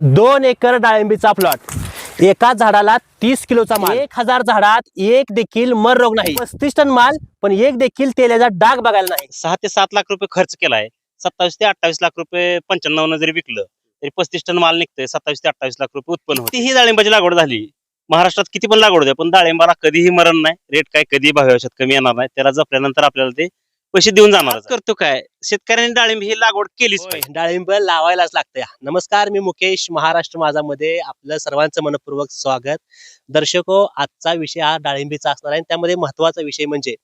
दोन acre डाळिंबीचा plot एका झाडाला तीस किलोचा माल. एक हजार झाडात एक देखील मर रोग नाही. पस्तीस टन माल पण एक देखील तेलाचा डाग बघायला नाही. सहा ते सात लाख रुपये खर्च केलाय. सत्तावीस ते अठ्ठावीस लाख रुपये पंच्याण्णव जरी विकलं तरी पस्तीस टन माल निघतंय. सत्तावीस ते अठ्ठावीस लाख रुपये उत्पन्न होते ही डाळिंबाची लागवड झाली? महाराष्ट्रात किती पण लागवड द्या पण डाळिंबाला कधीही मरण नाही. रेट काय कधी भविष्यात कमी येणार नाही. त्याला जपल्यानंतर आपल्याला ते पैसे देऊन जाणार करतो काय? शेतकऱ्यांनी डाळिंब ही लागवड केलीच होय, पाहिजे. डाळिंब लावायलाच लागतं नमस्कार मी मुकेश महाराष्ट्र माझामध्ये आपलं सर्वांचं मनपूर्वक स्वागत. दर्शको आजचा विषय हा डाळिंबीचा असणार आहे. आणि त्यामध्ये महत्त्वाचा विषय म्हणजे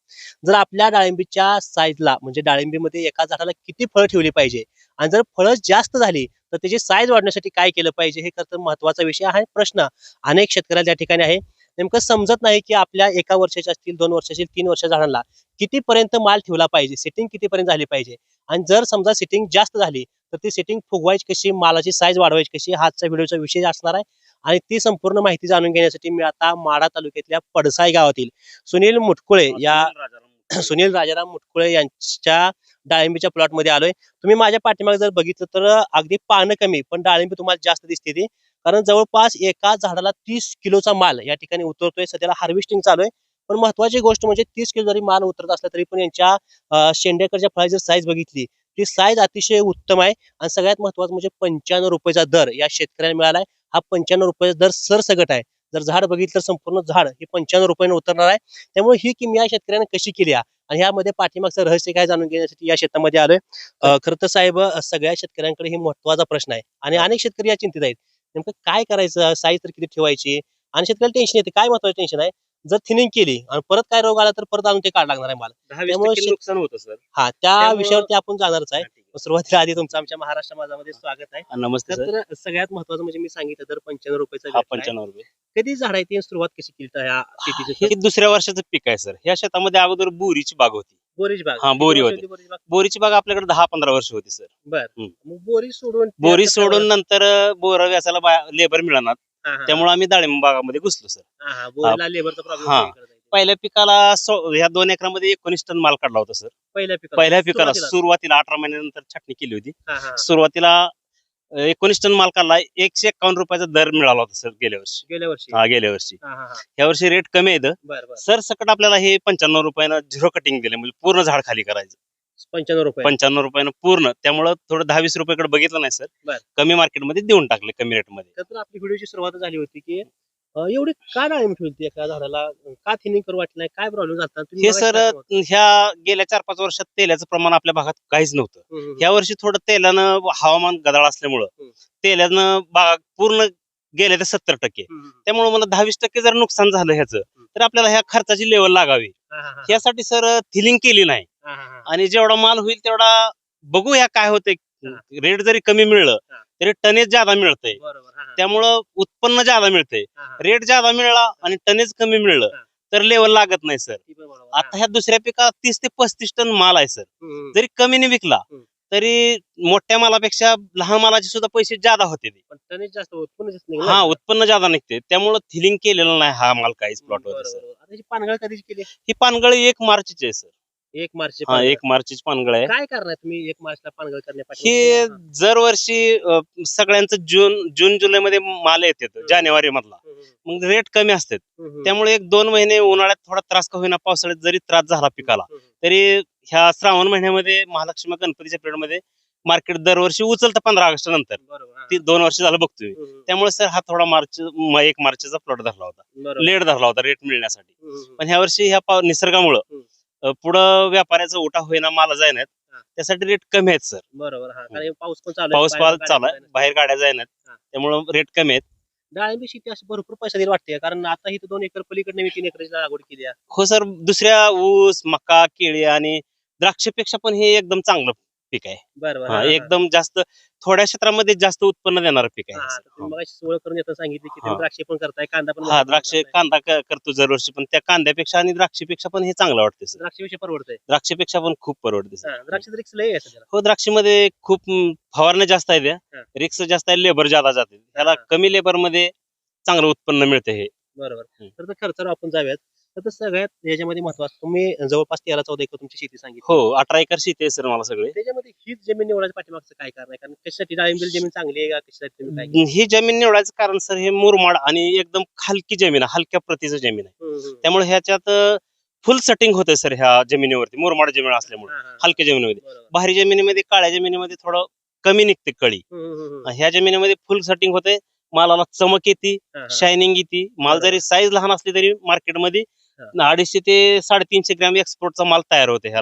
जर आपल्या डाळिंबीच्या साईजला म्हणजे डाळिंबीमध्ये एका झाडाला किती फळं ठेवली पाहिजे? आणि जर फळं जास्त झाली तर त्याची साईज वाढण्यासाठी काय केलं पाहिजे? हे खरं तर महत्त्वाचा विषय आहे प्रश्न. अनेक शेतकऱ्याला त्या ठिकाणी आहे. नेमकं समजत नाही की आपल्या एका वर्षाच्या असतील दोन वर्षाच्या तीन वर्षाच्या झाडांना कितीपर्यंत माल ठेवला पाहिजे सेटिंग कितीपर्यंत झाली पाहिजे? आणि जर समजा सेटिंग जास्त झाली तर ती सेटिंग फुगवायची कशी मालाची साईज वाढवायची कशी हा आजच्या व्हिडिओचा विषय असणार आहे. आणि ती संपूर्ण माहिती जाणून घेण्यासाठी मी आता माडा तालुक्यातल्या पडसाई गावातील सुनील मुटकुळे या सुनील राजाराम मुटकुळे यांच्या डाळिंबीच्या प्लॉटमध्ये आलोय. तुम्ही माझ्या पाठीमागे जर बघितलं तर अगदी पानं कमी पण डाळिंबी तुम्हाला जास्त दिसते ती. कारण जवळपास एका झाडाला तीस किलोचा माल या ठिकाणी उतरतोय. सध्याला हार्वेस्टिंग चालू आहे. पण महत्वाची गोष्ट म्हणजे तीस किलो जरी माल उतरत असला तरी पण यांच्या शेंडेकरच्या फळाची जर साईज बघितली ती साईज अतिशय उत्तम आहे. आणि सगळ्यात महत्वाचं म्हणजे पंच्याण्णव रुपयाचा दर या शेतकऱ्यांना मिळाला आहे. हा पंच्याण्णव रुपयाचा दर सरसगट आहे. जर झाड बघितलं तर संपूर्ण झाड हे पंच्याण्णव रुपयाने उतरणार आहे. त्यामुळे ही किमया शेतकऱ्याने कशी केली आहे? आणि ह्यामध्ये पाठीमागचं रहस्य काय जाणून घेण्यासाठी या शेतामध्ये आलोय. खरं तर साहेब सगळ्या शेतकऱ्यांकडे हे महत्त्वाचा प्रश्न आहे. आणि अनेक शेतकरी या चिंतित आहेत. नेमकं काय करायचं? साईज तर किती ठेवायची? आणि शेतकऱ्याला टेन्शन येते. काय महत्वाचं टेन्शन आहे? जर थिनिंग केली आणि परत काय रोग आला तर परत आणून ते काढ लागणार आहे माल. त्यामुळे नुकसान होतं सर हा त्या विषयावरती आपण जाणारच आहे. सुरुवातीला आधी तुमचं आमच्या महाराष्ट्र माझामध्ये स्वागत आहे. नमस्ते तर सगळ्यात महत्वाचं म्हणजे मी सांगितलं तर पंच्याण्णव रुपयाचा. पंच्याण्णव रुपये. कधी झाड आहे ती सुरुवात कशी केली दुसऱ्या वर्षाचं पीक आहे सर. या शेतामध्ये अगोदर बोरीची बाग होती. बोरीच बाग. हा, किती बोरी वर्ष होती. बोरीची बाग? बोरीची बाग आपल्याकडे दहा पंधरा वर्ष होती सर. बर. हम्म. मग बोरी सोडून बोरी सोडून नंतर बोर व्यासाला लेबर मिळणार. त्यामुळे आम्ही डाळिंब बागामध्ये घुसलो सर. हा, बोरीला लेबरचा प्रॉब्लेम. पहिल्या पिकाला सो- ह्या दोन एकरामध्ये एकोणीस टन माल काढला होता सर. पहिल्या पिकाला. पहिल्या पिकाला सुरुवातीला. अठरा महिन्यानंतर छाटणी केली होती. सुरुवातीला एकोणीस टन माल काढला एकशे एकावन्न रुपयाचा दर मिळाला होता सर गेल्या वर्षी. गेल्या वर्षी. हा गेल्या वर्षी. हा, हा, हा. ह्या वर्षी रेट कमी आहे बर बर. सर सकट आपल्याला हे पंच्याण्णव रुपयानं झिरो कटिंग दिले म्हणजे पूर्ण झाड खाली करायचं. पंच्याण्णव रुपये. पंच्याण्णव रुपयानं पूर्ण. त्यामुळं थोडं दहा वीस रुपयाकडे बघितलं नाही सर. बर. कमी मार्केटमध्ये देऊन टाकले कमी रेटमध्ये तर आपली व्हिडिओची सुरुवात झाली होती की एवढी का डाळिंब ठेवली एका झाडाला? का थिनिंग करू वाटलं नाही? काय प्रॉब्लेम झाला? तुम्ही हे मगाशी सर काय ह्या गेल्या चार पाच वर्षात तेलाचं प्रमाण आपल्या भागात काहीच नव्हतं. होता? हम्म, हम्म, ह्या वर्षी थोडं तेलानं हवामान गदाळ असल्यामुळं हम्म. तेलानं बाग पूर्ण गेले ते सत्तर टक्के. हम्म, हम्म, त्यामुळे मला दहा वीस टक्के जर नुकसान झालं ह्याचं तर आपल्याला ह्या खर्चाची लेवल लागावी. हा, हा, हा, यासाठी सर थिलिंग केली नाही. हा, हा, हा. आणि जेवढा माल होईल तेवढा बघूया काय होतंय. हा. रेट जरी कमी मिळलं हा. तरी टनेज ज्यादा मिळतंय. बरोबर. त्यामुळं उत्पन्न ज्यादा मिळतंय हा. रेट ज्यादा मिळाला आणि टनेज कमी मिळलं. तर लेवल लागत नाही सर. आता ह्या दुसऱ्या पिकात तीस ते पस्तीस टन माल आहे सर. जरी कमीने विकला. तरी मोठ्या मालापेक्षा लहान मालाचे सुद्धा पैसे ज्यादा होते हा. उत्पन्न ज्यादा निघते त्यामुळे थिलिंग केलेलं नाही हा माल काहीच प्लॉट वर सर ही पानगळ एक मार्चची आहे सर एक मार्च हा एक मार्चची पानगळ आहे. काय करणार तुम्ही एक मार्चला पानगळ करण्यापासून हे दरवर्षी अ, सगळ्यांचं जून जून जुलै मध्ये माल येते जानेवारी मधला मग रेट कमी असतात. त्यामुळे एक दोन महिने उन्हाळ्यात थोडा त्रास का होईना पावसाळ्यात जरी त्रास झाला पिकाला तरी ह्या श्रावण महिन्यामध्ये महालक्ष्मी गणपतीच्या पिरियडमध्ये मार्केट दरवर्षी उचलतं पंधरा ऑगस्ट नंतर. बरोबर हा. ती दोन वर्ष झालं बघतोय. हम्म. त्यामुळे सर हा थोडा मार्च म- एक मार्चचा प्लॉट धरला होता. बरोबर. लेट धरला होता रेट मिळण्यासाठी. हम्म, हम्म. पण ह्या वर्षी ह्या पाव- निसर्गामुळं हम्म. पुढं व्यापाऱ्याचा उठा होईना माल जायनात. त्यासाठी रेट कमी आहेत सर बरोबर हा कारण पाऊस पण चालू आहे. पाऊस बाहेर गाड्या चालू आहे जायला. बाहेर गाड्या जायनात हा. त्यामुळं रेट कमी आहेत डाळिंबी शेती अशी भरपूर पैसा दिला वाटते कारण आता ही दोन एकर पलीकडे मी तीन एकरची लागवड केली आहे. हो सर दुसऱ्या ऊस मका केळी आणि द्राक्षपेक्षा पण हे एकदम चांगलं पीक आहे बरोबर हा. एकदम जास्त थोड्या क्षेत्रामध्ये जास्त उत्पन्न देणारं पीक हा, आहे हा. मगाशी ओळख करून येताना सांगितली की हा. द्राक्षे पण करताय कांदा पण हा द्राक्ष करताय. कांदा क- करतो दरवर्षी पण त्या कांद्यापेक्षा आणि द्राक्षेपेक्षा पण हे चांगलं वाटते सर द्राक्षेपेक्षा परवडतंय द्राक्षेपेक्षा पण खूप परवडते सर हा, द्राक्ष रिक्स लय आहे सध्याला. हो द्राक्षीमध्ये खूप म, फवारण्या जास्त आहेत हा. त्या रिक्स जास्त आहे लेबर जादा जाते त्याला हा. कमी लेबरमध्ये चांगलं उत्पन्न मिळते हे बरोबर हम्म. तर त्या खर्चावर आपण जाऊयात तर सगळ्यात याच्यामध्ये महत्वाचं तुम्ही जवळपास तेरा चौदा एकर तुमची शेती सांगितली हो अठरा एकर शेती आहे सर मला सगळे त्याच्यामध्ये हीच जमीन निवडायच्या पाठीमागचं काय कारण आहे कारण कशासाठी डाळिंबील जमीन चांगली आहे का कशासाठी तुम्ही काय ही जमीन निवडायचं कारण सर हे मुरमाड आणि एकदम हलकी जमीन आहे हलक्या प्रतीचं जमीन आहे हम्म, हम्म. त्यामुळे ह्याच्यात फुल सेटिंग होते सर ह्या जमिनीवरती मुरमाड जमीन असल्यामुळे हा, हा. हलक्या जमिनीमध्ये बरोबर. भारी जमिनीमध्ये काळ्या जमिनीमध्ये थोडं कमी निघते कळी हम्म, हम्म, हम्म. ह्या जमिनीमध्ये फुल सेटिंग होते मालाला चमक येते हा, हा. शायनिंग येते माल. जरी साईज लहान असली तरी मार्केटमध्ये. अडीचशे ते साडेतीनशे ग्रॅम एक्सपोर्टचा माल तयार होते ह्या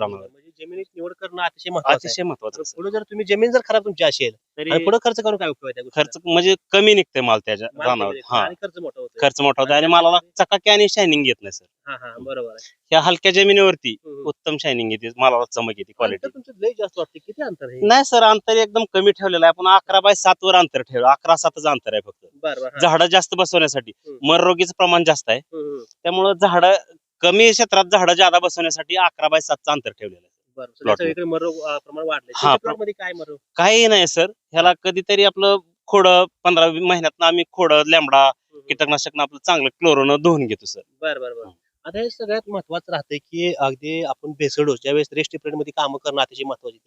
जमिनीची निवड करणं अतिशय महत्वाचं अतिशय महत्वाचं आहे. पुढे जर तुम्ही जमीन जर खराब तुमची असेल तरी आणि पुढे खर्च करून काय उपयोग आहे त्या? खर्च म्हणजे कमी निघते माल त्याच्या माल रानावर कमी हा. आणि खर्च मोठा होतो खर्च मोठा होता आणि मालाला चकाकी आणि शायनिंग येत नाही सर हा हा बरोबर आहे. ह्या हलक्या जमिनीवरती हम्म, हम्म. उत्तम शायनिंग येते मालाला चमक येते क्वालिटी तुमचं लय जास्त वाटते किती अंतर आहे? नाही सर अंतर एकदम कमी ठेवलेलं आहे. आपण अकरा बाय सात वर अंतर ठेवलं. अकरा सातच अंतर आहे फक्त. बरं बरं हा. झाडं जास्त बसवण्यासाठी. हम्म. मररोगीचं प्रमाण जास्त आहे. हम्म, हम्म. त्यामुळं झाड कमी क्षेत्रात झाडं जादा बसवण्यासाठी अकरा बाय सातचं अंतर ठेवलेलं आहे. बरं Plot मध्ये. सगळीकडे मरो अं, प्रमाण वाढलंय हा, तुमच्या प्लॉ- plot मध्ये काय मरो काही नाही सर ह्याला कधीतरी आपलं खोड पंधरा महिन्यात आम्ही खोड लॅमडा कीटकनाशक आपलं चांगलं क्लोरोन धुवून घेतो सर बरं बरं बरं आता हे सगळ्यात महत्वाचं राहतंय की अगदी आपण बेसड डोस ज्यावेळेस रेस्ट पिरियडमध्ये काम करणं अतिशय महत्वाची.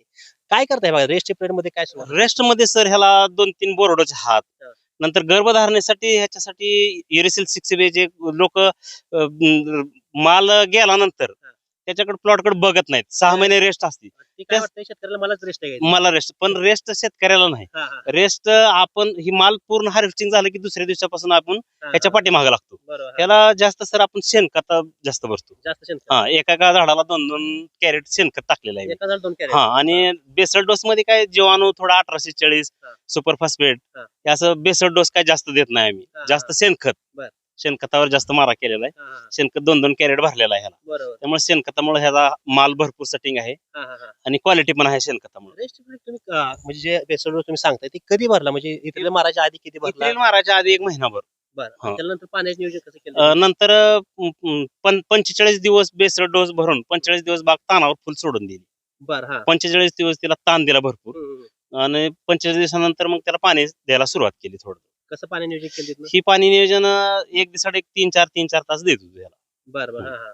काय करताय बघा रेस्ट पिरियडमध्ये काय सुरू? रेस्टमध्ये सर ह्याला दोन तीन बोरडोचे हात हा. नंतर गर्भधारणेसाठी ह्याच्यासाठी इरेसिल सिक्स जे लोक माल गेल्यानंतर. त्याच्याकडे प्लॉटकडे बघत नाहीत. सहा महिने रेस्ट असते काय वाटतंय शेतकऱ्याला मलाच रेस्ट आहे मला रेस्ट पण रेस्ट शेतकऱ्याला नाही. हा हा. रेस्ट आपण ही माल पूर्ण हार्वेस्टिंग झालं की दुसऱ्या दिवसापासून आपण हा, ह्याच्या हा. पाठीमागे लागतो. बरोबर हा. त्याला जास्त सर आपण शेणखत जास्त भरतो. जास्त शेणखत. हा एका एका झाडाला दोन दोन कॅरेट शेणखत टाकलेलं आहे एका झाड दोन कॅरेट हा आणि बेसल डोस मध्ये काय जीवाणू थोडा अठराशे चाळीस हा. सुपर फॉस्फेट हा. हे असं बेसल डोस काय जास्त देत नाही आम्ही. हा, जास्त शेणखत. बर. शेणखतावर जास्त मारा केलेला आहे. शेणखत दोन दोन कॅरेट भरलेला आहे ह्याला. बरोबर. त्यामुळे शेणखतामुळे ह्याचा माल भरपूर सेटिंग आहे आणि क्वालिटी पण आहे शेणखतामुळे. तुम्ही अं, म्हणजे जे डोस तुम्ही सांगताय ते कधी भरला? म्हणजे इथल्या माराच्या आधी किती भरला? एप्रिल माराच्या आधी एक महिनाभर. बरं. हा. त्यानंतर पाण्याचं नियोजन कसं केलं? अं, नंतर अं, अं, पं- पंचेचाळीस दिवस बेसर डोस भरून पंचेचाळीस दिवस बाग तानावर फुल सोडून दिली. बरं हा. पंचेचाळीस दिवस तिला ताण दिला भरपूर. हम्म, हम्म. आणि पंचेचाळीस दिवसानंतर मग त्याला पाणी द्यायला सुरुवात केली थोडं. कसं पाणी नियोजन केलं तिथनं? ही पाणी नियोजन अं, एक दिवसाड एक तीन चार तीन चार तास देत होतो याला. बरं बरं हा. हा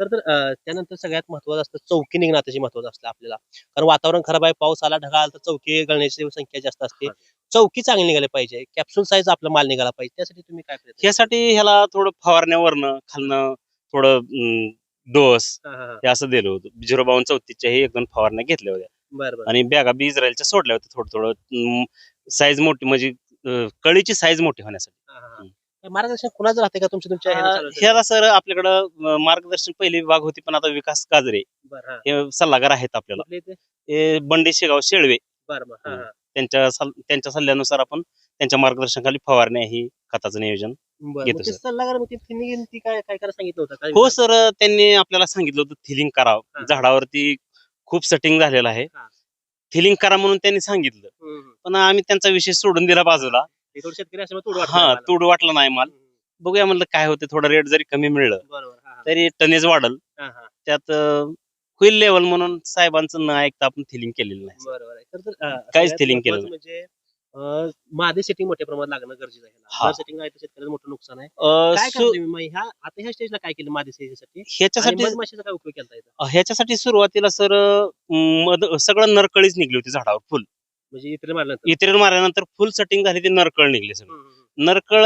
तर तर अं, त्यानंतर सगळ्यात महत्वाचं असतं चौकी निघणं अतिशय महत्वाचं असतं आपल्याला. कारण वातावरण खराब आहे पाऊस आला ढगाळ तर चौकी गळण्याची संख्या जास्त असते. चौकी चांगली निघाली पाहिजे. कॅप्सूल साईज आपला माल निघाला पाहिजे. त्यासाठी तुम्ही काय प्रयत्न केला? ह्यासाठी ह्याला थोडं फवारण्यावरनं खालनं थोडं अं, डोस हा, हा, हा. हे असं दिलं होतं. झिरो बावन चौतीसच्या हे एक दोन फवारण्या घेतल्या होत्या. बरं बरं. आणि बॅगा बी इस्रायलच्या सोडल्या होत्या थोडं थोडं. साईज मोठी म्हणजे अं, कळीची साईज मोठी होण्यासाठी मार्गदर्शन कुणाचं राहते का तुमच्या तुमच्या ह्यानं अं, चालवतं? ह्याला सर आपल्याकडं अं, मार्गदर्शन पहिली विभाग होती पण आता विकास बरं हा हे सल्लागार आहेत आपल्याला? हे बंडे शेगाव शेळवे बरं बरं हा, हा. त्यांच्या त्यांच्या सल्ल्यानुसार आपण त्यांच्या मार्गदर्शनाखाली फवारण्या ही खताचं नियोजन बरं घेतो मग ते सर. सल्लागार मग ते थिंनी गिंती काय काय करायला सांगितलं होतं काय हो सर त्यांनी आपल्याला सांगितलं होतं थिलिंग हा. करावं झाडावरती खूप सेटिंग झालेलं आहे हा. थिलिंग करा म्हणून त्यांनी सांगितलं. पण आम्ही त्यांचा विषय सोडून दिला बाजूला. हे थोडं शेतकरी असल्यामुळे तोड हा वाटला नाही माल. बघूया म्हणलं काय होतं थोडं रेट जरी कमी मिळलं. तरी टनेज वाढल. त्यात होईल लेवल म्हणून साहेबांचं न ऐकता आपण थिलिंग केलेलं नाही. काहीच थिलिंग केलं म्हणजे मादे सेटिंग मोठ्या प्रमाणात लागणं गरजेचं आहे. हा. सेटिंग आहे तर शेतकऱ्याचं मोठं नुकसान आहे. अं, काय सु- करता तुम्ही मग ह्या आता ह्या स्टेजला काय केलं मादे सेटिंगसाठी ह्याच्यासाठी मधमाशीचा काय उपयोग केला इथं? ह्याच्यासाठी सुरुवातीला सर सगळं नरकळीच निघली होती झाडावर फुल. म्हणजे इतर मारलं इतर मारल्यानंतर फुल सेटिंग झाली ते नरकळ निघले सगळं. नरकळ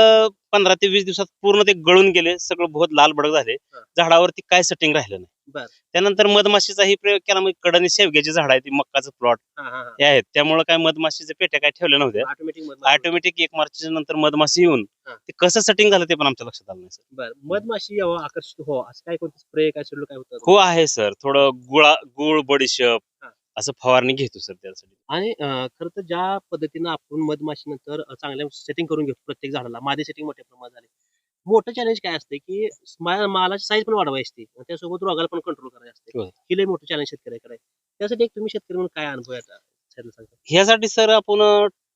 पंधरा ते वीस दिवसात पूर्ण ते गळून गेले सगळं बहुत लाल भडक झाले. हा. झाडावरती काय सेटिंग राहिलं बर. नाही त्यानंतर मधमाशीचाही प्रयोग केला. मग कडनी शेवग्याची झाड आहे ती मक्काचं प्लॉट हे आहेत. त्यामुळे काय मधमाशीचे पेट्या काय ठेवल्या नव्हत्या. ऑटोमॅटिक ऑटोमॅटिक एक मार्चच्या नंतर मधमाशी येऊन हा. ते कसं सेटिंग झालं ते पण आमच्या लक्षात आलं नाही सर. बर. मधमाशी यावं आकर्षित हो. असं काय कोणतं स्प्रे काय सोडलं काय होतं हो आहे सर. थोडं गुळा गुळ बडीशेप हा. असं फवारणी घेतो सर त्यासाठी. आणि खर तर ज्या पद्धतीनं आपण मधमाशी नंतर चांगल्या सेटिंग करून घेतो प्रत्येक झाडाला मादे सेटिंग मोठ्या प्रमाणात झाले. मोठं चॅलेंज काय असते की मा- मालाची साईज पण वाढवायची असते आणि त्यासोबत रोगाला पण कंट्रोल करायचं असते हो. ही लय मोठं चॅलेंज शेतकऱ्याकडे आहे. त्यासाठी एक तुम्ही शेतकरी म्हणून काय अनुभव आहे आता? सांगता ह्यासाठी सर आपण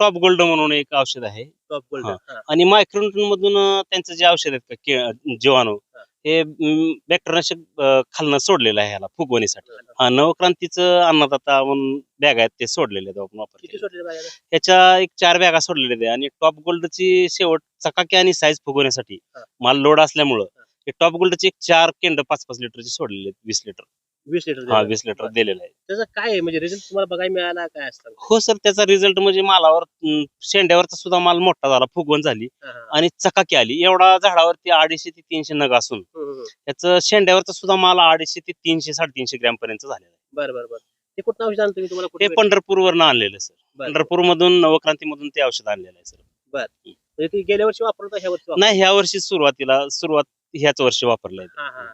टॉप गोल्ड म्हणून एक औषध आहे टॉप गोल्ड हा. आणि मायक्रोन्यूटन मधून अं, त्यांचं जे औषध आहेत का के- जीवाणू हा. हे बॅक्टेरियानाशक खालनं सोडलेलं आहे ह्याला फुगवणीसाठी हा नवक्रांतीचं अन्नदाता म्हणून बॅग आहेत ते सोडलेले आहेत आपण ह्याच्या एक चार बॅगा सोडलेल्या आहेत आणि टॉप गोल्डची शेवट चकाकी आणि साईज फुगवण्यासाठी. माल लोड असल्यामुळं हा. टॉप गोल्डचे एक चार केंड पाच पाच लिटरचे सोडलेले आहेत, वीस लिटर वीस लिटर हा. वीस लिटर बरं. दिलेलं आहे. त्याचं काय आहे? म्हणजे रिझल्ट तुम्हाला बघायला मिळाला काय असतं? हो सर त्याचा रिझल्ट म्हणजे मालावर अं, शेंड्यावरचा सुद्धा माल मोठा झाला फुगवण झाली. हा, हा. आणि चकाकी आली. एवढा झाडावरती अडीचशे ते तीनशे नग असून हम्म, हम्म. त्याचं शेंड्यावरचा सुद्धा माल अडीचशे ते तीनशे साडेतीनशे ग्रॅम पर्यंत झालेला आहे. बरं बरं बरं. ते कुठं औषध आणलं तुम्ही? तुम्हाला ते कुठे पंढरपूर वरनं आणलेलं सर बरं. पंढरपूर मधून नवक्रांती मधून ते औषध आणलेलं आहे सर म्हणजे ते गेल्या वर्षी वापरलं होतं ह्या वर्षी वापरलं? नाही ह्या वर्षी सुरुवातीला सुरुवात ह्याच वर्षी वापरलंय हा हा.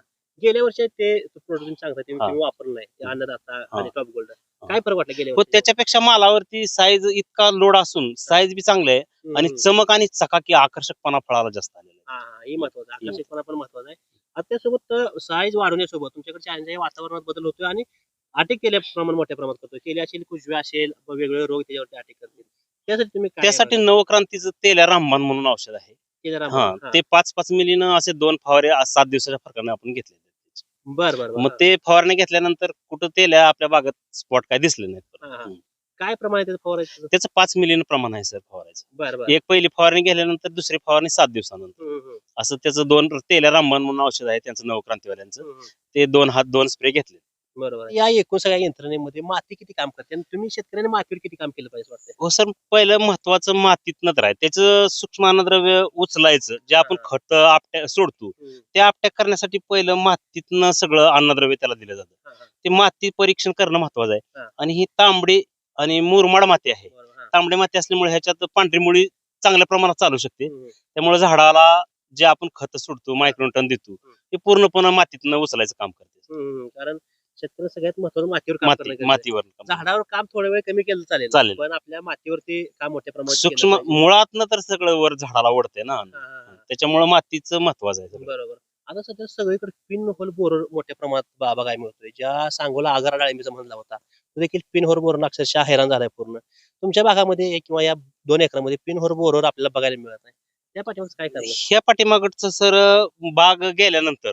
गेल्या वर्षी ते प्रोडक्ट तुम्ही सांगता ते हा. तुम्ही वापरलं नाही ते अन्नदाता. आणि टॉप गोल्ड काय फरक वाटला गेल्या वर्षी त्याच्यापेक्षा मालावरती साईज इतका लोड असून साईज बी चांगले आहे हम्म, आणि हम्म. चमक आणि चकाकी आकर्षकपणा फळाला जास्त आलेला आहे हा हा हे महत्वाचं आहे. आकर्षकपणा पण महत्त्वाचा आहे आता त्यासोबत साईज वाढवण्यासोबत तुमच्याकडच्या अंजाई वातावरणात बदल होतोय आणि अटॅक केल्याप्रमाणे मोठ्या प्रमाणात करतोय केली असेल कुजव्या असेल वेगवेगळे रोग त्याच्यावरती अटॅक करतील त्यासाठी तुम्ही काय त्यासाठी नवक्रांतीचं तेल्या रामबाण म्हणून औषध आहे केलं राम? हा हा. ते पाच पाच मिलीनं असे दोन फवारे आज सात दिवसाच्या फरकाने आपण घेतले बर बर. मग ते फवारणी घेतल्यानंतर कुठं तेल्या आपल्या बागात स्पॉट काय दिसले नाहीत. काय प्रमाण आहे त्याचं फवारायचं? त्याचं पाच मिलीनं प्रमाण आहे सर फवारायचं. बर बर. एक पहिली फवारणी गेल्यानंतर दुसरी फवारणी सात दिवसानंतर. हम्म, हम्म, असं त्याचं दोन तेल्या रामबाण म्हणून औषध आहे त्यांचं नवक्रांतीवाल्यांचं. हम्म, हम्म. ते दोन हात दोन स्प्रे घेतले बरोबर या एकूण सगळ्या यंत्रणेमध्ये माती किती काम करते? आणि तुम्ही शेतकऱ्यांनी मातीवर किती काम केलं पाहिजे वाटतं हो सर पहिलं महत्वाचं मातीतनं तर आहे त्याचं सूक्ष्म अन्नद्रव्य उचलायचं जे आपण. खत आपट्या सोडतो ते आपट्या करण्यासाठी पहिलं मातीतनं सगळं अन्नद्रव्य त्याला दिलं जातं. ते माती परीक्षण करणं महत्वाचं आहे. आणि ही तांबडी आणि मुरमाड माती आहे. तांबडी माती असल्यामुळे ह्याच्यात पांढरी मुळी चांगल्या प्रमाणात चालू शकते. त्यामुळे झाडाला जे आपण खत सोडतो मायक्रोटन देतो ते पूर्णपणे मातीतनं उचलायचं काम करते. कारण शेतकरी सगळ्यात महत्वाचं मातीवर काम करणं गरजेचं. मातीवर. झाडावर काम थोडा वेळ कमी केलं चालेल चालेल. पण आपल्या मातीवरती काम मोठ्या प्रमाणात केलं सूक्ष्म पाहिजे. मुळातनं तर सगळं वर झाडाला ओढते ना हा, हा, हा. त्याच्यामुळे मातीचं महत्वाचं आहे सगळं. बरोबर आता सध्या सगळीकडे पिन होल बोर मोठ्या प्रमाणात बा- बघायला मिळतोय ज्या सांगोला आगारा डाळिंबीचा म्हणला होता तो देखील पिन होर बोर अक्षरशः हैराण झालाय पूर्ण तुमच्या भागामध्ये किंवा या दोन एकरामध्ये पिन होर बोरवर आपल्याला बघायला मिळत नाही त्या पाठीमागचं काय करणार ह्या पाठीमागचं सर बाग गेल्यानंतर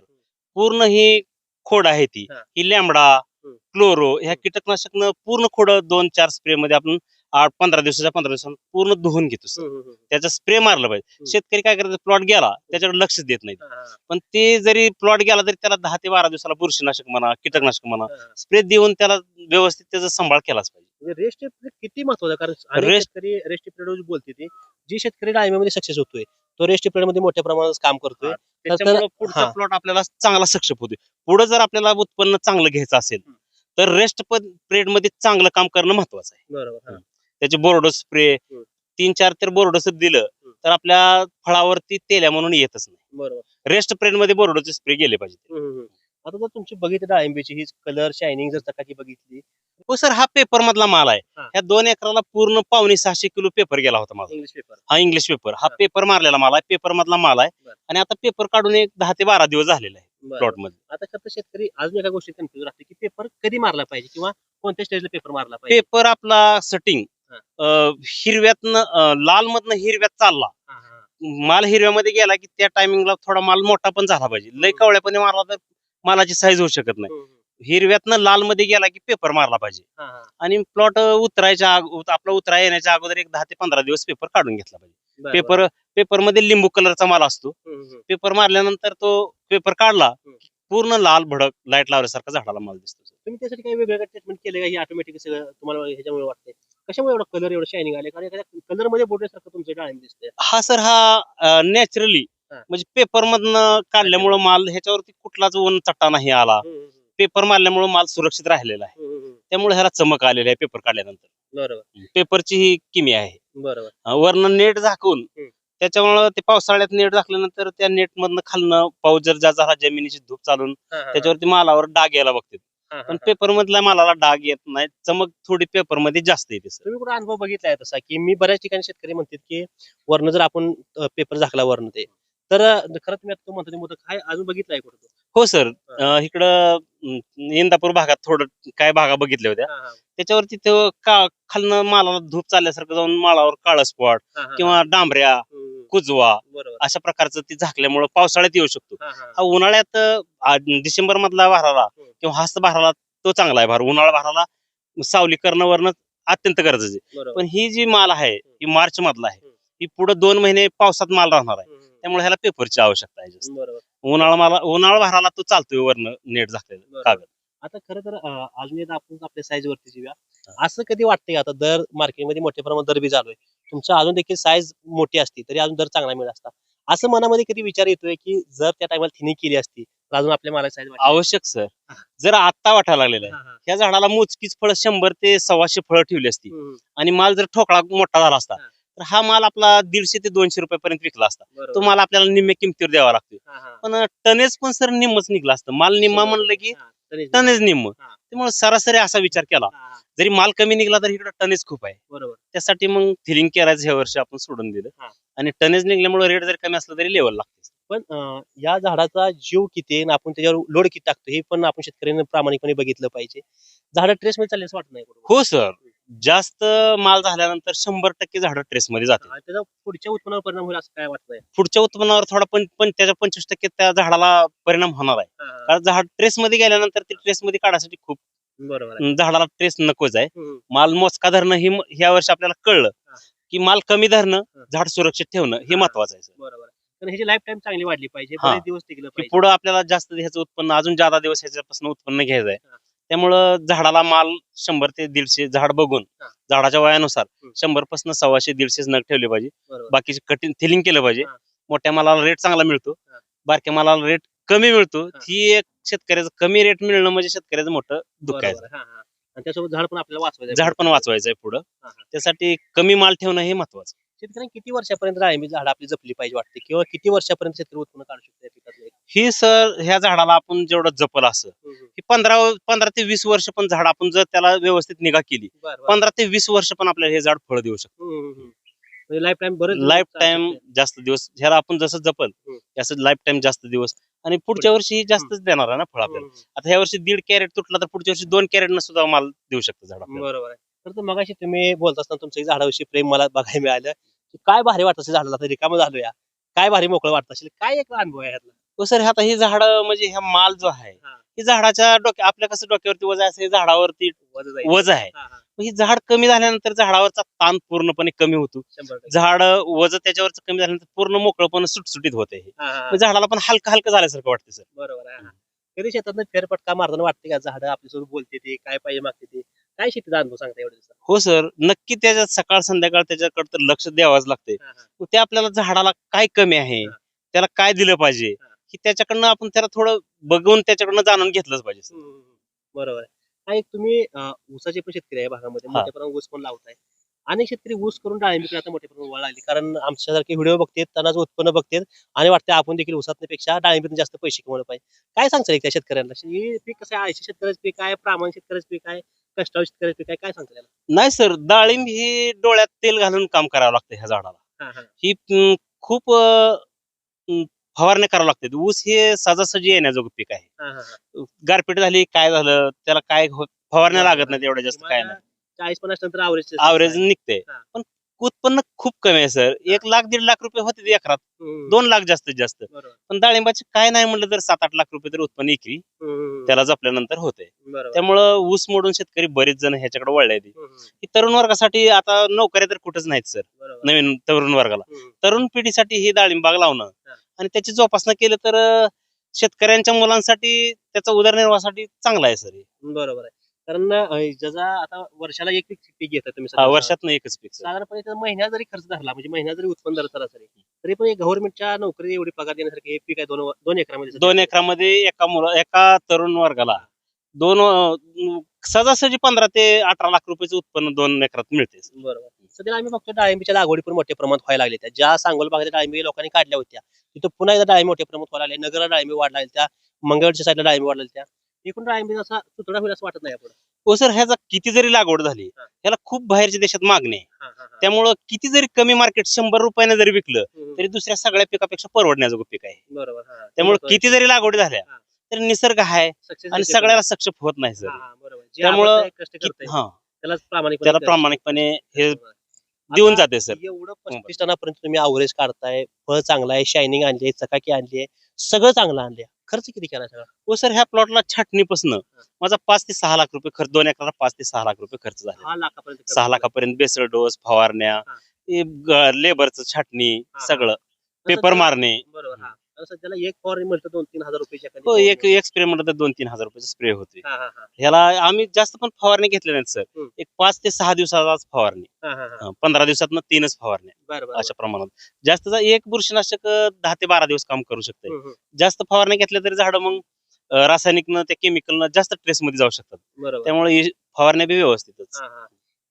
पूर्ण ही खोड आहे ती हा. ही लॅमडा हम्म. क्लोरो ह्या कीटकनाशकनं पूर्ण खोड दोन चार स्प्रे मध्ये आपण आठ पंधरा दिवसाच्या पंधरा दिवसात पूर्ण धुवून घेतो सर हम्म, हम्म, हम्म. त्याचा स्प्रे मारला पाहिजे हम्म. शेतकरी काय करतात प्लॉट गेला त्याच्याकडे लक्ष देत नाही हा, हा, पण ते जरी प्लॉट गेला तरी त्याला दहा ते बारा दिवसाला बुरशीनाशक म्हणा कीटकनाशक म्हणा हा. स्प्रे देऊन त्याला व्यवस्थित त्याचा सांभाळ केलाच पाहिजे म्हणजे रेस्ट पिरियड किती महत्त्वाचा आहे? कारण अनेक Rest- शेतकरी रेस्ट पिरियड बोलते ते जी शेतकरी डाळिंबीमध्ये सक्सेस होतोय तो रेस्टमध्ये मोठ्या प्रमाणात काम करतोय त्याच्यामुळे पुढचा हा. प्लॉट आपल्याला चांगला सक्षम होते पुढे जर आपल्याला उत्पन्न चांगलं घ्यायचं असेल हम्म. तर रेस्ट पिरियडमध्ये चांगलं काम करणं महत्वाचं आहे बरोबर हा. त्याचे बोर्डो स्प्रे हम्म. तीन चार तर बोर्डोस दिलं हम्म. तर आपल्या फळावरती तेल्या म्हणून येतच नाही बरोबर रेस्ट पिरियडमध्ये बोर्डोचे स्प्रे गेले पाहिजे हम्म, हम्म, हम्म. आता जर तुमची बघितली डाळिंबीची ही कलर शायनिंग जर चकाकी बघितली हो सर हा पेपर मधला माल आहे. ह्या दोन एकराला पूर्ण पावणे सहाशे किलो पेपर गेला होता माझा. इंग्लिश पेपर हा इंग्लिश पेपर हा. पेपर मारलेला माल आहे. पेपर मधला माल आहे. आणि आता पेपर काढून एक दहा ते बारा दिवस झालेला आहे प्लॉटमध्ये. आता खरं शेतकरी अजून एका गोष्टी कन्फ्युज राहते की पेपर कधी मारला पाहिजे किंवा कोणत्या स्टेजला पेपर मारला पाहिजे? पेपर आपला सटिंग. हिरव्यातनं लाल मधनं हिरव्यात चालला. माल हिरव्यामध्ये गेला की त्या टायमिंगला थोडा माल मोठा पण झाला पाहिजे. लय कवळ्यापणे मारला तर मालाची साईज होऊ शकत नाही. हिरव्यातनं लाल मध्ये गेला की पेपर मारला पाहिजे. आणि प्लॉट उतरायच्या आपला उतरा येण्याच्या अगोदर एक दहा ते पंधरा दिवस पेपर काढून घेतला पाहिजे. पेपर पेपरमध्ये लिंबू कलरचा माल असतो. पेपर मारल्यानंतर तो पेपर काढला पूर्ण लाल भडक लाइट लावल्यासारखा झाडाला माल दिसतो. तुम्ही त्यासाठी काही वेगळं ट्रीटमेंट केलं का? ही ऑटोमॅटिक सगळं तुम्हाला ह्याच्यामुळे वाटतंय. कशामुळे एवढा कलर एवढं शायनिंग आले कारण कलरमध्ये बोटण्यासारखं तुमचं डाळिंब दिसतंय. हा सर हा नॅचरली. म्हणजे पेपर मधनं काढल्यामुळे माल ह्याच्यावरती कुठलाच ऊन चट्टा नाही आला. पेपर मारल्यामुळे माल सुरक्षित राहिलेला आहे. त्यामुळे ह्याला चमक आलेली आहे पेपर काढल्यानंतर. बरोबर. पेपरची ही किमी आहे. बरोबर. अं, वरनं नेट झाकून हम्म. त्याच्यामुळे ते पावसाळ्यात नेट झाकल्यानंतर त्या नेट मधनं खालनं पाऊस जर जा झाला जमिनीची धूप चालून हा, हा, त्याच्यावरती मालावर डाग यायला बघते हा, हा, पण हा. पेपर मधल्या मालाला डाग येत नाही चमक थोडी पेपरमध्ये जास्त येते सर. तुम्ही कुठे अनुभव बघितलाय तसा? की मी बऱ्याच ठिकाणी शेतकरी म्हणतात की वर्ण जर आपण पेपर झाकला वर्ण ते तर अं, खरं तुम्ही आता तो म्हणतो ते मुद्दा काय अजून बघितलाय कुठं? हो सर. इकडं अं, इंदापूर भागात थोडं काय भागा बघितल्या होत्या. हा, हा, त्याच्यावरती तो का खालनं मालाला धूप चालल्यासारखं जाऊन मालावर काळं स्पॉट हा, हा, किंवा डांबऱ्या हम्म, कुजवा बरोबर. अशा प्रकारचं ती झाकल्यामुळे पावसाळ्यात येऊ शकतो. हा, हा, हा उन्हाळ्यात डिसेंबर मधला भाराला हम्म. किंवा हास्त भाराला तो चांगला आहे भार. उन्हाळा भाराला सावली करणं अत्यंत गरजेचं आहे. बरोबर. पण ही जी माल आहे ही मार्च मधला आहे हम्म. ही पुढे दोन महिने पावसात माल राहणार आहे. त्यामुळे ह्याला पेपरची आवश्यकता आहे जास्त. बरोबर. उन्हाळा मला उन्हाळा भराला तो चालतोय वरनं नेट झाकलेलं बरोबर. कागद. आता खरं तर अं, अजून एक आपण आपल्या साईज वरती जेव्हा असं कधी वाटतंय का? आता दर मार्केटमध्ये मोठ्या प्रमाणात दर बी चालू आहे. तुमचं अजून देखील साईज मोठी असती तरी अजून दर चांगला मिळत असता. असं मनामध्ये कधी विचार येतोय की जर त्या टायमाला थिनिंग केली असती तर अजून आपल्या मला साईज आवश्यक सर जर आता वाटायला लागलेलं आहे ह्या झाडाला मोजकीच फळं शंभर ते सव्वाशे फळं ठेवली असती. आणि माल जर ठोकळा मोठा झाला असता हा. तर हा माल आपला दीडशे ते दोनशे रुपयापर्यंत विकला असता. तो माल आपल्याला निम्मे किमतीवर द्यावा लागतो पण टनेज पण सर निम्मच निघला असतं. माल निम्मा म्हणलं की टनेज निम्म. त्यामुळे सरासरी असा विचार केला. जरी माल कमी निघला तर इकडे टनेज खूप आहे. बरोबर. त्यासाठी मग थिलिंग करायचं ह्या वर्षी आपण सोडून दिलं. आणि टनेज निघल्यामुळे रेट जरी कमी असला तरी लेवल लागते. पण या झाडाचा जीव किती आहे आपण त्याच्यावर लोड किती टाकतो हे पण आपण शेतकऱ्यांनी प्रामाणिकपणे बघितलं पाहिजे. झाड ट्रेस मध्ये चालले असं वाटत नाही. हो सर जास्त माल झाल्यानंतर शंभर टक्के झाडं ट्रेस मध्ये जाते त्याचा पुढच्या उत्पन्नावर परिणाम होईल असं काय वाटत नाही पुढच्या उत्पन्नावर थोडा पण पण त्याच्या पंचवीस टक्के त्या झाडाला परिणाम होणार आहे कारण झाड ट्रेस मध्ये गेल्यानंतर ते ट्रेस मध्ये काढायसाठी खूप बरोबर आहे झाडाला ट्रेस नकोच आहे हम्म. माल मोजका धरणं ही ह्या वर्षी आपल्याला कळलं हा. की माल कमी धरणं हा. झाड सुरक्षित ठेवणं हे हा. महत्वाचं आहे sir. बरोबर आहे. पण ह्याची लाईफ टाइम चांगली वाढली पाहिजे हा. बरेच दिवस टिकलं की पाहिजे पुढं आपल्याला जास्त ह्याचं उत्पन्न अजून जादा दिवस ह्याच्यापासून उत्पन्न घ्यायचं आहे. त्यामुळं झाडाला माल शंभर ते दीडशे झाड बघून. झाडाच्या वयानुसार. शंभरपासून सव्वाशे दीडशे नग ठेवले पाहिजे बाकीचे कठीण थिलिंग केलं पाहिजे. मोठ्या मालाला रेट चांगला मिळतो. बारक्या मालाला रेट कमी मिळतो हा. एक शेतकऱ्याचं कमी रेट मिळणं म्हणजे शेतकऱ्याचं मोठं दुःख आहे त्यासोबत झाड पण आपल्याला वाचवायचं. झाड पण वाचवायचं आहे पुढं. त्यासाठी कमी माल ठेवणं हे महत्वाचं शेतकऱ्यांनी किती वर्षापर्यंत डाळिंबी झाड आपली जपली पाहिजे वाटते किंवा किती वर्षापर्यंत शेतकरी उत्पन्न काढू शकतो या पिकातलं? ही सर ह्या झाडाला आपण जेवढं जपल असं. ही पंधरा पंधरा ते वीस वर्ष पण झाड आपण जर त्याला व्यवस्थित निगा केली बरं, बरं. पंधरा ते वीस वर्ष पण आपल्याला हे झाड फळ देऊ शकतो लाईफ टाइम बरेच दिवस लाईफ टाइम शकते. जास्त दिवस ह्याला आपण जसं जपल. असं लाईफ टाइम जास्त दिवस आणि पुढच्या पुढे. वर्षी जास्तच देणार आहे ना फळ आपल्याला आता ह्या वर्षी दीड कॅरेट तुटला तर पुढच्या वर्षी दोन कॅरेट सुद्धा माल देऊ शकतो झाड बरोबर आहे तर मग तुम्ही बोलत असताना तुमचं एक झाडाविषयी प्रेम मला बघायला मिळालं की काय भारी वाटत असेल झाडाला तर रिकामं झालो या काय भारी मोकळं वाटत असेल काय एक अनुभव आहे ह्यातला हो सर आता ही झाड म्हणजे ह्या माल जो आहे हा. ही झाडाच्या डोक्या आपल्या कसं डोक्यावरती वज असं हे झाडावरती जाईल. वज आहे हा, हा. मग ही झाड कमी झाल्यानंतर झाडावरचा ताण पूर्णपणे कमी होतो शंभर टक्के. झाड वज त्याच्यावरच कमी झाल्यानंतर पूर्ण मोकळपणे सुटसुटीत होते हे हा, हा. मग झाडाला पण हलकं हलकं झाल्यासारखं वाटतं सर बरोबर आहे हा. कधी शेतात फेरपटका मारताना वाटते का झाड आपल्यासोबत बोलते ते काय पाहिजे मागते ते काय शेतीचा अनुभव सांगता एवढं दिवसात? हो सर नक्की त्याच्यात सकाळ संध्याकाळ त्याच्याकडे तर लक्ष द्यावंच लागते हा, हा. ते आपल्याला झाडाला काय कमी आहे हा. त्याला काय दिलं पाहिजे हा. की त्याच्याकडनं आपण त्याला थोडं बघून त्याच्याकडनं जाणून घेतलंच पाहिजे sir. हम्म. बरोबर आहे तुम्ही अं, ऊसाचे पण शेतकरी आहे भागामध्ये हा. मोठ्या प्रमाणात ऊस पण लावताय अनेक शेतकरी ऊस करून डाळिंबीकडे आता मोठ्या प्रमाणात वळ लागली कारण आमच्यासारखे व्हिडिओ बघतात त्यांना उत्पन्न बघतात आणि वाटतं आपण देखील ऊसातपेक्षा डाळिंबीतून जास्त पैसे कमवलं पाहिजे काय सांगता त्या शेतकऱ्यांना हे पीक कसं आहे आळशी शेतकऱ्याचं पीक आहे प्रामाणिक शेतकऱ्याचं पीक आहे पीक आहे काय सांगता त्याला? नाही सर डाळिंब ही डोळ्यात तेल घालून काम करावं लागतं ह्या झाडाला. हा, हा. ही अं, खूप अं, अं, फवारण्या करावं लागते. ऊस हे सहजासहजी येण्याजोगं पीक आहे. हा, हा, हा. गारपीट झाली काय झालं त्याला काय हो- फवारण्या लागत नाही एवढ्या जास्त काय नाही. चाळीस पन्नास नंतर आवरेज ऍव्हरेज निघते हा. पण उत्पन्न खूप कमी आहे सर. एक लाख दीड लाख रुपये होते एकरात. दोन लाख जास्तीत जास्त. पण डाळिंबाचे काय नाही म्हणलं तर सात आठ लाख रुपये तर उत्पन्न इकरी त्याला जपल्यानंतर होते त्यामुळं ऊस मोडून शेतकरी बरेच जण ह्याच्याकडे वळले ही तरुण वर्गासाठी आता नोकऱ्या तर कुठंच नाहीत सर. नवीन तरुण वर्गाला. तरुण पिढीसाठी ही डाळिंबाग लावणं. आणि त्याची जोपासना केलं तर शेतकऱ्यांच्या मुलांसाठी त्याचा उदरनिर्वाहासाठी चांगला आहे सर. बरोबर आहे. कारण अं, ज्याचा आता वर्षाला एक पीक पीक घेता तुम्ही हा, सध्या. वर्षातनं एकच पीक सर. साधारणपणे त्याचा जरी खर्च धरला म्हणजे महिन्यात जरी उत्पन्न धरला सरासरी तरी पण गव्हर्नमेंटच्या नोकरी एवढी पगार देण्यासारखी हे पीक आहे दोन दोन एकरामध्ये सध्या. दोन एकरामध्ये एका मुला एका तरुण वर्गाला दोन अं, सहजासहजी पंधरा ते अठरा लाख रुपयाचं उत्पन्न दोन एकरात मिळते बरोबर. सध्या आम्ही बघतो डाळिंबीच्या लागवडी पण मोठ्या प्रमाणात व्हायला लागल्या त्या. ज्या सांगोल भागाच्या डाळिंबी लोकांनी काढल्या होत्या तिथं पुन्हा एकदा डाळिंबी मोठ्या प्रमाणात व्हायला लागल्या. नगरला डाळिंबी वाढ लागल्या त्या मंगळच्या साईडला डाळिंबी वाढ लागल्या त्या. एकूण डाळिंबी असा तुतडा होईल असं वाटत नाही आपण हो सर ह्याचा किती जरी लागवड झाली हा. ह्याला खूप बाहेरच्या देशात मागणी आहे. त्यामुळं किती जरी कमी मार्केट शंभर रुपयाने जरी विकलं तरी दुसऱ्या सगळ्या पिकापेक्षा परवडण्याजोगं पीक आहे. बरोबर हा. त्यामुळे किती जरी लागवडी झाल्या हा. तरी निसर्ग आहे Success आणि rate सगळ्याला सक्षम होत नाही सर. हा, हा, बरोबर. जे त्यामुळं आवडतंय, कष्ट कि- करतंय हा. त्यालाच प्रामाणिक त्याला प्रामाणिकपणे हे देऊन जाते सर. एवढं पस्तीस टनापर्यंत तुम्ही अवरेज काढताय फळ चांगलं आहे शायनिंग आणली आहे चकाकी आणली आहे सगळं चांगलं आणले खर्च किती केला सगळा? हो सर ह्या प्लॉटला छाटणीपासून माझा पाच ते सहा लाख रुपये खर्च दोन एकराला पाच ते सहा लाख रुपये खर्च झाला. सहा लाखापर्यंत बेसळ डोस फवारण्या. लेबरचं छाटणी. सगळं. पेपर मारणे. सध्याला एक फवारणी म्हणतं दोन तीन हजार रुपयाच्या खाली हो एक फवारणी. एक स्प्रे म्हणलं तर दोन तीन हजार रुपयाचा स्प्रे होते हा, हा, हा. ह्याला आम्ही जास्त पण फवारणी घेतले नाहीत सर हम्म. एक पाच ते सहा दिवसाचाच फवारणी हा, हा, हा. अं, पंधरा दिवसात तीनच फवारण्या बरं, बरं, अशा प्रमाणात जास्त एक बुरशीनाशक अं, दहा ते बारा दिवस काम करू शकते बरं. हम्म, हम्म. जास्त फवारण्या घेतल्या तरी झाडं मग अं, रासायनिकनं त्या केमिकलनं जास्त ट्रेस मध्ये जाऊ शकतात बरोबर त्यामुळे ही फवारण्या बी व्यवस्थितच हा, हा.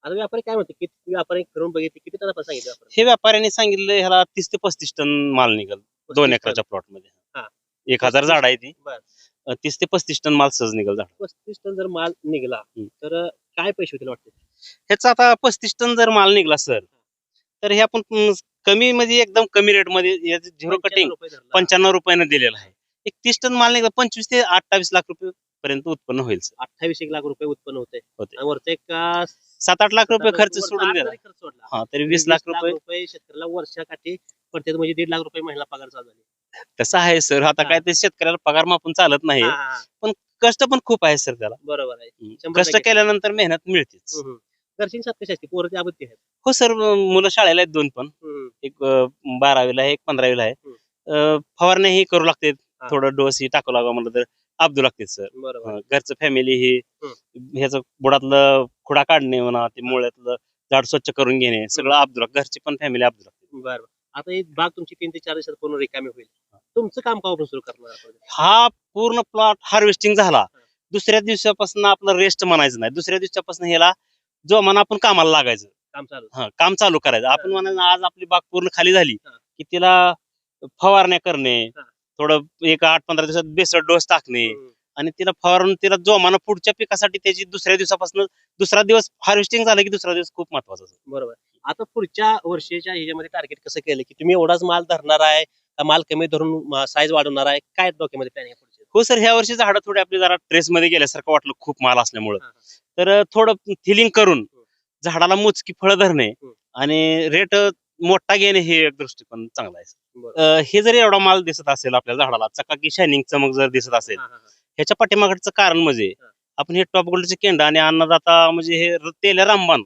आता व्यापारी काय म्हणते किती व्यापारी फिरून बघितले किती आपण सांगितलं व्यापारी? हे व्यापाऱ्यांनी सांगितलं ह्याला तीस ते पस्तीस टन माल निघल दोन एकराच्या प्लॉटमध्ये हा. एक हजार झाड आहे ती. तीस ते पस्तीस टन माल सहज निघल झाड. पस्तीस टन जर माल निघाला. तर काय पैसे होतील वाटते? ह्याचा आता पस्तीस टन जर माल निघला सर तर हे आपण कमी मध्ये एकदम कमी रेटमध्ये झिरो कटिंग पंच्याण्णव रुपयानं दिलेलं आहे. एक तीस टन माल निघाला पंचवीस ते अठ्ठावीस लाख रुपये पर्यंत उत्पन्न होईल. अठ्ठावीस एक लाख रुपये उत्पन्न होते. होते. अं, सात आठ लाख रुपये खर्च सोडून दिला हा तरी वीस लाख रुपये. रुपये शेतकऱ्याला वर्षाकाठी पडते म्हणजे दीड लाख रुपये महिना पगार चालू झाले. तसं आहे सर आता. काय ते शेतकऱ्याला पगार मापून चालत नाही. हा, हा, हा. कष्ट पण खूप आहे सर त्याला. बरोबर आहे. शंभर कष्ट टक्के. केल्यानंतर मेहनत मिळतेच. हम्म, हम्म. घरची सात कशी असते पोरं आहेत. हो सर मुलं शाळेला आहेत दोन पण. हम्म, एक अं, बारावीला आहे एक पंधरावीला आहे. अं, फवारण्या ही करू लागते. थोडं डोस ही टाकू लागा म्हणलं तर अब्दू लागते सर बरोबर. अं, घरचं फॅमिली ही ह्याचं बुडातलं खुडा काढणे म्हणा ते मुळ्यातलं झाड स्वच्छ करून घेणे सगळं अब्दू घरची पण फॅमिली अब्दू लागते. बरोबर आता ही बाग तुमची तीन ते चार दिवसात पूर्ण रिकामी होईल तुमचं काम का सुरू करणार आपण? हा पूर्ण प्लॉट हार्वेस्टिंग झाला दुसऱ्या दिवसापासून आपलं रेस्ट म्हणायचं नाही दुसऱ्या दिवसापासून ह्याला जो म्हणा आपण कामाला लागायचं काम चालू हा काम चालू करायचं आपण. म्हणायचं आज आपली बाग पूर्ण खाली झाली हा. की तिला फवारण्या करणे हा. थोडं एक आठ पंधरा दिवसात बेसर डोस टाकणे हम्म, आणि तिला फवारून तिला जोमानं पुढच्या पिकासाठी त्याची दुसऱ्या दिवसापासून दुसरा दिवस हार्वेस्टिंग झालं की दुसरा दिवस खूप महत्त्वाचा असतो. बरोबर आता पुढच्या वर्षीच्या ह्याच्यामध्ये टार्गेट कसं केलं की तुम्ही एवढाच माल धरणार आहे माल कमी धरून साईज वाढवणार आहे काय डोक्यामध्ये प्लॅन आहे पुढचे हो सर ह्या वर्षी झाडं थोडी आपली जरा ट्रेस मध्ये गेल्यासारखं वाटलं खूप माल असल्यामुळं. तर थोडं थिलिंग करून झाडाला मोजकी फळं धरणे. आणि रेट मोठा घेणे हे एक दृष्टिकोन चांगला आहे हे जरी एवढा माल दिसत असेल आपल्या झाडाला चकाकी शायनिंग चमक जर दिसत असेल. ह्याच्या पाठीमागचं कारण म्हणजे. आपण हे टॉप गोल्डचे केंड आणि अन्नदाता म्हणजे हे तेल रामबान.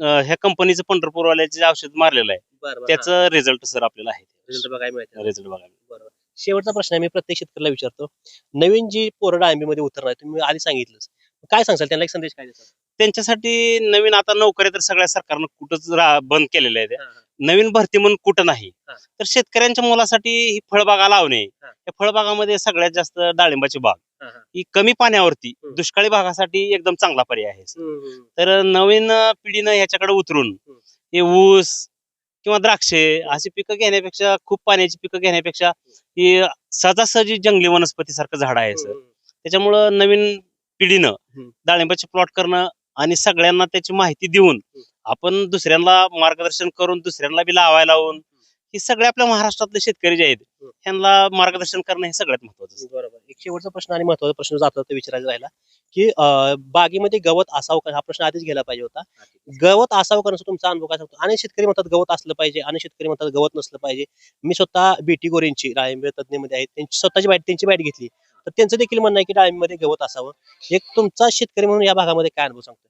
ह्या कंपनीचं पंढरपूरवाल्याचे औषध मारलेलं आहे. त्याचं रिझल्ट सर आपल्याला आहे Result बघायला मिळतं. रिझल्ट बघायला शेवटचा प्रश्न आहे मी प्रत्येक शेतकऱ्याला विचारतो नवीन जी पोरं डाळिंबीमध्ये उतरणार तुम्ही आधी सांगितलंच काय सांगसाल त्यांना एक संदेश काय त्यांच्यासाठी नवीन आता नोकऱ्या तर सगळ्या सरकारनं कुठंच बंद केलेल्या आहेत. नवीन भरती म्हणून कुठं नाही. तर शेतकऱ्यांच्या मुलासाठी ही फळबागा लावणे. या फळबागामध्ये सगळ्यात जास्त डाळिंबाची बाग हा, कमी पाण्यावरती. दुष्काळी भागासाठी एकदम चांगला पर्याय आहे. तर नवीन पिढीनं ह्याच्याकडे उतरून. हे ऊस किंवा द्राक्षे अशी पिकं घेण्यापेक्षा खूप पाण्याची पिकं घेण्यापेक्षा ही सहजासहजी जंगली वनस्पती सारखं झाड आहे सर त्याच्यामुळं नवीन पिढीनं. डाळिंबाचे प्लॉट करणं आणि सगळ्यांना त्याची माहिती देऊन आपण दुसऱ्यांना मार्गदर्शन करून दुसऱ्यांना बी लावायला लावून ही सगळे आपल्या महाराष्ट्रातले शेतकरी जे आहेत. त्यांना मार्गदर्शन करणं हे सगळ्यात महत्वाचं. बरोबर. एक शेवटचा प्रश्न आणि महत्त्वाचा प्रश्न जातो तो विचारायचा राहिला की बागेमध्ये गवत असावं का? हा प्रश्न आधीच गेला पाहिजे होता. गवत असावं का नसतं तुमचा अनुभव काय सांगतो? आणि शेतकरी म्हणतात गवत असलं पाहिजे आणि शेतकरी म्हणतात गवत नसलं पाहिजे. मी स्वतः बीटी गोरेंची डाळिंबे तज्ञमध्ये आहेत त्यांची स्वतःची बाईट त्यांची बाईट घेतली. तर त्यांचं देखील म्हणणं आहे की डाळिंबमध्ये गवत असावं. एक तुमचा शेतकरी म्हणून या भागामध्ये काय अनुभव सांगतो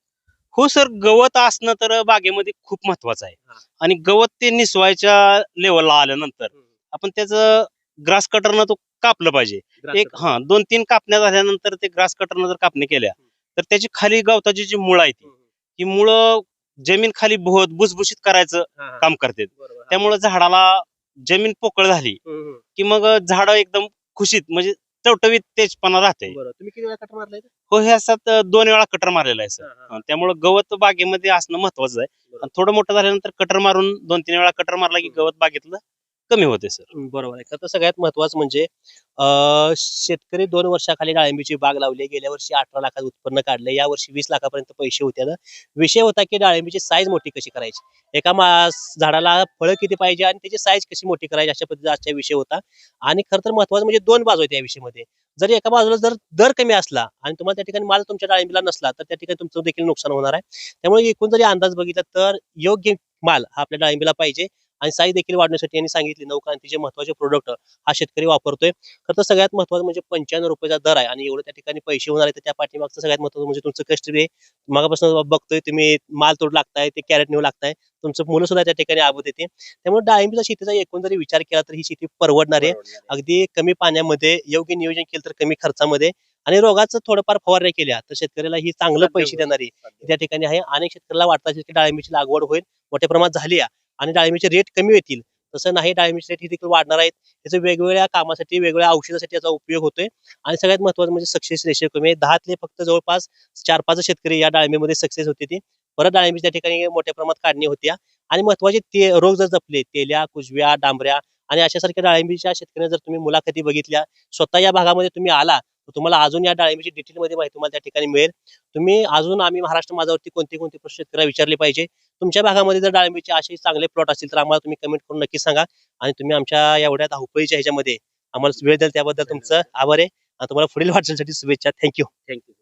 हो सर गवत असणं तर बागेमध्ये खूप महत्वाचं आहे. आणि गवत ते निसवायच्या लेवलला आल्यानंतर आपण त्याचं ग्रास कटरनं तो कापलं पाहिजे. एक हा दोन तीन कापण्या झाल्यानंतर ते ग्रास कटरनं जर कापणी केल्या तर त्याची खाली गवताची जी मुळं आहे ती ही मुळं जमीन खाली भोत बुसबुशीत करायचं काम करते त्यामुळे झाडाला जमीन पोकळ झाली की मग झाड एकदम खुशीत म्हणजे टवटवीत तेजपणा राहते बरोबर तुम्ही किती वेळा कट मारलाय हो हे असतात दोन वेळा कटर मारलेला आहे सर त्यामुळे गवत बागेमध्ये असणं महत्वाचं आहे. थोडं मोठं झाल्यानंतर कटर मारून दोन तीन वेळा कटर मारला की गवत बागेतलं कमी होते सर. बरोबर आहे. तर सगळ्यात महत्वाचं म्हणजे अं, शेतकरी दोन वर्षाखाली डाळिंबीची बाग लावली गेल्या वर्षी अठरा लाखात उत्पन्न काढलं या वर्षी वीस लाखापर्यंत पैसे होते. ना विषय होता की डाळिंबीची साईज मोठी कशी करायची? एका मा झाडाला फळं किती पाहिजे आणि त्याची साईज कशी मोठी करायची अशा पद्धतीचा आजचा विषय होता. आणि खरं तर महत्वाचं म्हणजे दोन बाजू आहेत या विषयामध्ये. जर एका बाजूला जर दर कमी असला आणि तुम्हाला त्या ठिकाणी माल तुमच्या डाळिंबीला नसला तर त्या ठिकाणी तुमचं देखील नुकसान होणार आहे. त्यामुळे एकूण जरी अंदाज बघितला तर योग्य माल हा आपल्या डाळिंबीला पाहिजे. आणि साईज देखील वाढण्यासाठी यांनी सांगितले नवक्रांतीचे महत्त्वाचे प्रोडक्ट हा शेतकरी वापरतोय. खरं तर सगळ्यात महत्वाचं म्हणजे पंच्याण्णव रुपयाचा दर आहे आणि एवढं त्या ठिकाणी पैसे होणार आहे तर त्या पाठीमागचं सगळ्यात महत्वाचं म्हणजे तुमचं कष्ट आहे. मागापासून बघतोय तुम्ही माल तोड लागताय ते कॅरेट नेऊ लागताय तुमचं मुलं सुद्धा त्या ठिकाणी आबत येते. त्यामुळे डाळिंबीचा शेतीचा एकूण जरी विचार केला तर ही शेती परवडणार आहे. अगदी कमी पाण्यामध्ये योग्य नियोजन केलं तर कमी खर्चामध्ये आणि रोगाचं थोडंफार फवारण्या केल्या तर शेतकऱ्याला ही चांगलं पैसे देणारी त्या ठिकाणी आहे. अनेक शेतकऱ्याला वाटतं असेल की डाळिंबीची लागवड होईल मोठ्या प्रमाणात झाली आहे. आणि डाळिंबीचे रेट कमी येतील तसं नाही डाळिंबीचे रेट हे देखील वाढणार आहेत. त्याचे वेगवेगळ्या कामासाठी वेगवेगळ्या औषधासाठी याचा उपयोग होतोय. आणि सगळ्यात महत्वाचं म्हणजे सक्सेस रेशो कमी आहे. दहातले फक्त जवळपास चार पाच शेतकरी या डाळिंबीमध्ये सक्सेस होते ती. परत डाळिंबी त्या ठिकाणी मोठ्या प्रमाणात काढणी होत्या आणि महत्त्वाचे ते रोग जर जपले तेल्या कुजव्या डांबऱ्या आणि अशासारख्या डाळिंबीच्या शेतकऱ्यांना जर तुम्ही मुलाखती बघितल्या स्वतः या भागामध्ये तुम्ही आला तर तुम्हाला अजून या डाळिंबीची डिटेलमध्ये माहिती तुम्हाला त्या ठिकाणी मिळेल. तुम्ही अजून आम्ही महाराष्ट्र माझ्यावरती कोणते कोणते प्रश्न शेतकऱ्या विचारले पाहिजे तुमच्या भागामध्ये जर डाळिंबीचे असे चांगले प्लॉट असतील तर आम्हाला तुम्ही कमेंट करून नक्की सांगा आणि तुम्ही आमच्या एवढ्या धावपळीच्या ह्याच्यामध्ये आम्हाला वेळ द्याल त्याबद्दल तुमचं आभार आहे. आणि तुम्हाला पुढील वाटचालीसाठी शुभेच्छा. Thank you thank you